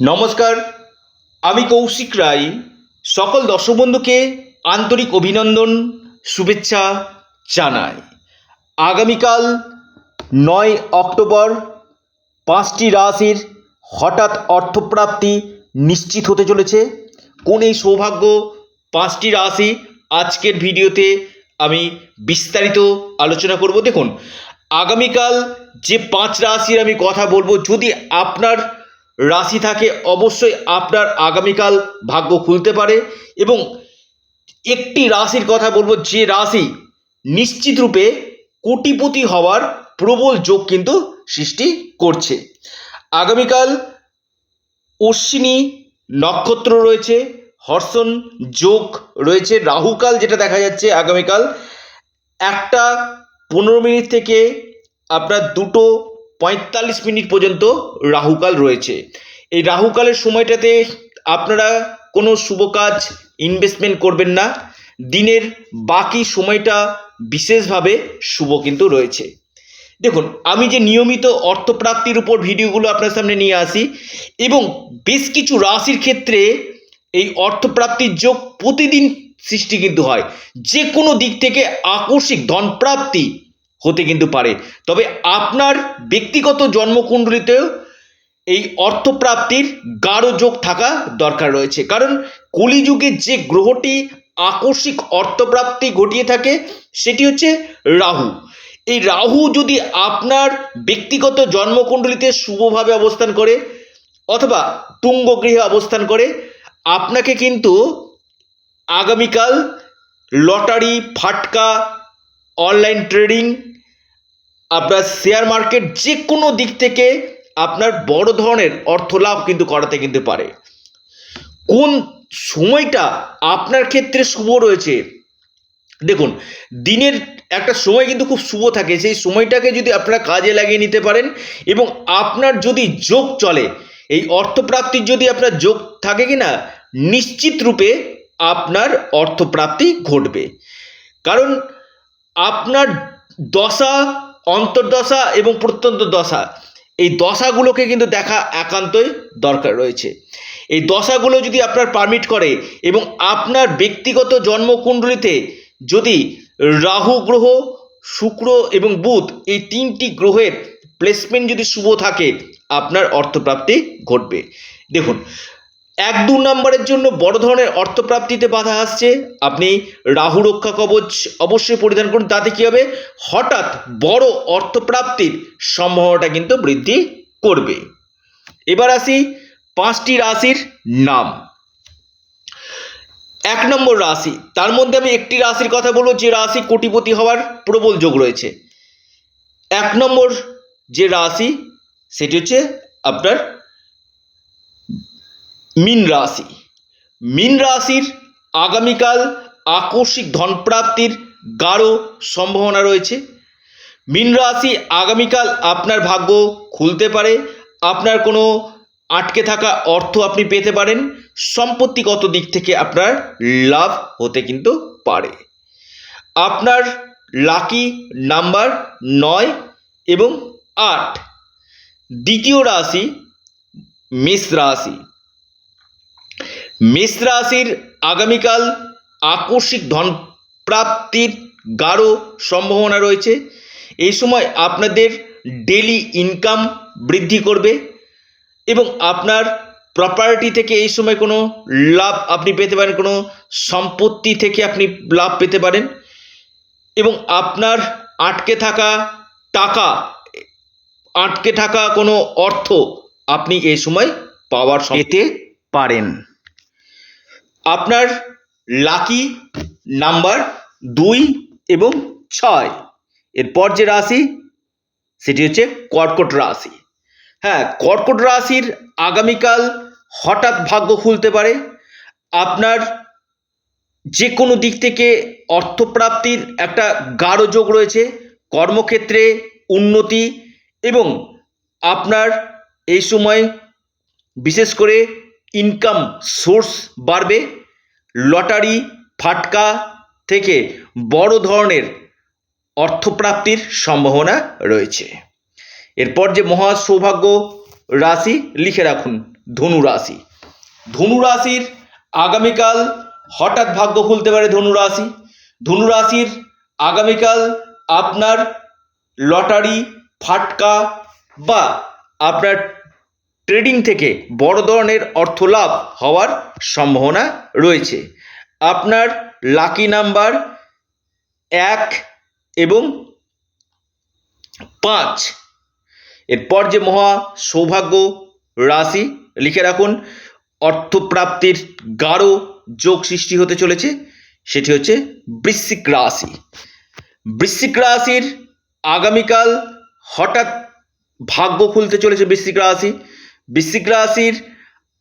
নমস্কার, আমি কৌশিক রায়। সকল দর্শক বন্ধুকে আন্তরিক অভিনন্দন, শুভেচ্ছা জানাই। আগামীকাল নয় অক্টোবর, পাঁচটি রাশির হঠাৎ অর্থপ্রাপ্তি নিশ্চিত হতে চলেছে। কোন এই সৌভাগ্য পাঁচটি রাশি আজকের ভিডিওতে আমি বিস্তারিত আলোচনা করব? দেখুন, আগামীকাল যে পাঁচ রাশির আমি কথা বলব, যদি আপনার রাশি থাকে, অবশ্যই আপনার আগামীকাল ভাগ্য খুলতে পারে এবং একটি রাশির কথা বলব, যে রাশি নিশ্চিত রূপে কোটিপতি হওয়ার প্রবল যোগ কিন্তু সৃষ্টি করছে। আগামীকাল অশ্বিনী নক্ষত্র রয়েছে, হর্ষণ যোগ রয়েছে, রাহুকাল যেটা দেখা যাচ্ছে আগামীকাল, একটা পনেরো মিনিট থেকে আপনার দুটো পঁয়তাল্লিশ মিনিট পর্যন্ত রাহুকাল রয়েছে। এই রাহুকালের সময়টাতে আপনারা কোনো শুভ কাজ ইনভেস্টমেন্ট করবেন না। দিনের বাকি সময়টা বিশেষভাবে শুভ কিন্তু রয়েছে। দেখুন, আমি যে নিয়মিত অর্থপ্রাপ্তির উপর ভিডিওগুলো আপনার সামনে নিয়ে আসি, এবং বেশ কিছু রাশির ক্ষেত্রে এই অর্থপ্রাপ্তির যোগ প্রতিদিন সৃষ্টি কিন্তু হয়। যে কোনো দিক থেকে আকস্মিক ধনপ্রাপ্তি হতে কিন্তু পারে। তবে আপনার ব্যক্তিগত জন্মকুণ্ডলিতেও এই অর্থপ্রাপ্তির গাঢ় যোগ থাকা দরকার রয়েছে। কারণ কলিযুগে যে গ্রহটি আকস্মিক অর্থপ্রাপ্তি ঘটিয়ে থাকে, সেটি হচ্ছে রাহু। এই রাহু যদি আপনার ব্যক্তিগত জন্মকুণ্ডলিতে শুভভাবে অবস্থান করে অথবা তুঙ্গ গৃহে অবস্থান করে, আপনাকে কিন্তু আগামীকাল লটারি, ফাটকা অনলাইন ট্রেডিং আপনার শেয়ার মার্কেট যে কোনো দিক থেকে আপনার বড় ধরনের অর্থ লাভ কিন্তু করাতে কিন্তু পারে। কোন সময়টা আপনার ক্ষেত্রে শুভ রয়েছে? দেখুন, দিনের একটা সময় কিন্তু খুব শুভ থাকে। সেই সময়টাকে যদি আপনারা কাজে লাগিয়ে নিতে পারেন এবং আপনার যদি যোগ চলে, এই অর্থপ্রাপ্তির যদি আপনার যোগ থাকে কি না নিশ্চিত রূপে আপনার অর্থপ্রাপ্তি ঘটবে। কারণ আপনার দশা, অন্তর্দশা এবং প্রত্যন্ত দশা, এই দশাগুলোকে কিন্তু দেখা একান্তই দরকার রয়েছে। এই দশাগুলো যদি আপনার পারমিট করে এবং আপনার ব্যক্তিগত জন্মকুণ্ডলিতে যদি রাহু গ্রহ, শুক্র এবং বুধ এই তিনটি গ্রহের প্লেসমেন্ট যদি শুভ থাকে, আপনার অর্থপ্রাপ্তি ঘটবে। দেখুন এক দু নম্বরের জন্য বড় ধরনের অর্থপ্রাপ্তিতে বাধা আসছে। আপনি রাহু রক্ষা কবচ অবশ্যই পরিধান করুন, তাতে কী হবে? হঠাৎ বড় অর্থপ্রাপ্তির সম্ভাবনাটা কিন্তু বৃদ্ধি করবে। এবার আসি পাঁচটি রাশির নাম। এক নম্বর রাশি, তার মধ্যে আমি একটি রাশির কথা বলব, যে রাশি কোটিপতি হওয়ার প্রবল যোগ রয়েছে। এক নম্বর যে রাশি, সেটি হচ্ছে আপনার মিন রাশি। মিন রাশির আগামীকাল আকস্মিক ধনপ্রাপ্তির গাঢ় সম্ভাবনা রয়েছে। মিন রাশি আগামীকাল আপনার ভাগ্য খুলতে পারে। আপনার কোনো আটকে থাকা অর্থ আপনি পেতে পারেন। সম্পত্তিগত দিক থেকে আপনার লাভ হতে কিন্তু পারে। আপনার লাকি নাম্বার নয় এবং আট। দ্বিতীয় রাশি মেষ রাশি। মেষ রাশির আগামীকাল আকস্মিক ধন প্রাপ্তির গাঢ় সম্ভাবনা রয়েছে। এই সময় আপনাদের ডেলি ইনকাম বৃদ্ধি করবে এবং আপনার প্রপার্টি থেকে এই সময় কোনো লাভ আপনি পেতে পারেন, কোনো সম্পত্তি থেকে আপনি লাভ পেতে পারেন এবং আপনার আটকে থাকা টাকা, আটকে থাকা কোনো অর্থ আপনি এই সময় পাওয়ার পেতে পারেন। আপনার লাকি নাম্বার দুই এবং ছয়। এরপর যে রাশি, সেটি হচ্ছে কর্কট রাশি। হ্যাঁ কর্কট রাশির আগামীকাল হঠাৎ ভাগ্য খুলতে পারে। আপনার যে কোনো দিক থেকে অর্থপ্রাপ্তির একটা গাঢ় যোগ রয়েছে। কর্মক্ষেত্রে উন্নতি এবং আপনার এই সময় বিশেষ করে ইনকাম সোর্স বাড়বে। লটারি, ফাটকা থেকে বড় ধরনের অর্থপ্রাপ্তির সম্ভাবনা রয়েছে। এরপর যে মহা সৌভাগ্য রাশি, লিখে রাখুন, ধনু রাশি। ধনু রাশির আগামীকাল হঠাৎ ভাগ্য খুলতে পারে ধনু রাশি। ধনু রাশির আগামীকাল আপনার লটারি, ফাটকা বা আপনার ট্রেডিং থেকে বড় ধরনের অর্থ লাভ হওয়ার সম্ভাবনা রয়েছে। আপনার লাকি নাম্বার এক এবং পাঁচ। এরপর যে মহা সৌভাগ্য রাশি লিখে রাখুন, অর্থপ্রাপ্তির গাঢ় যোগ সৃষ্টি হতে চলেছে, সেটি হচ্ছে বৃশ্চিক রাশি। বৃশ্চিক রাশির আগামীকাল হঠাৎ ভাগ্য খুলতে চলেছে বৃশ্চিক রাশি। বৃশ্চিক রাশির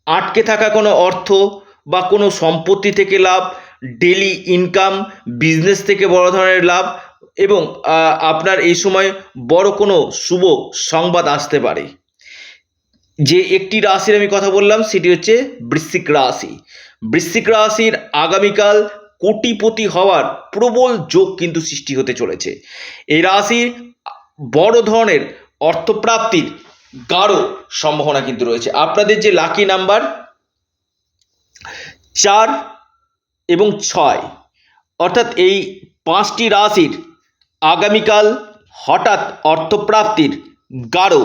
আটকে থাকা কোনো অর্থ বা কোনো সম্পত্তি থেকে লাভ ডেলি ইনকাম বিজনেস থেকে বড় ধরনের লাভ এবং আপনার এই সময় বড় কোনো শুভ সংবাদ আসতে পারে। যে একটি রাশির আমি কথা বললাম সেটি হচ্ছে বৃশ্চিক রাশি। বৃশ্চিক রাশির আগামীকাল কোটিপতি হওয়ার প্রবল যোগ কিন্তু সৃষ্টি হতে চলেছে। এই রাশির বড় ধরনের অর্থপ্রাপ্তির গাঢ় সম্ভাবনা কিন্তু রয়েছে। আপনাদের যে লাকি নাম্বার চার এবং ছয়, অর্থাৎ এই পাঁচটি রাশির আগামীকাল হঠাৎ অর্থপ্রাপ্তির গাঢ়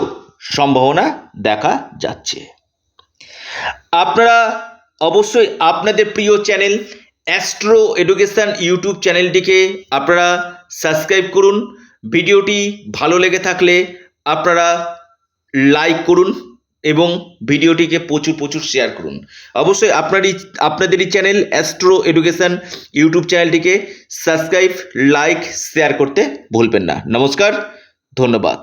সম্ভাবনা দেখা যাচ্ছে। আপনারা অবশ্যই আপনাদের প্রিয় চ্যানেল অ্যাস্ট্রো এডুকেশন ইউটিউব চ্যানেলটিকে আপনারা সাবস্ক্রাইব করুন। ভিডিওটি ভালো লেগে থাকলে আপনারা লাইক করুন এবং ভিডিওটিকে প্রচুর প্রচুর শেয়ার করুন। অবশ্যই আপনারই, আপনাদেরই চ্যানেল অ্যাস্ট্রো এডুকেশান ইউটিউব চ্যানেলটিকে সাবস্ক্রাইব লাইক শেয়ার করতে ভুলবেন না। নমস্কার, ধন্যবাদ।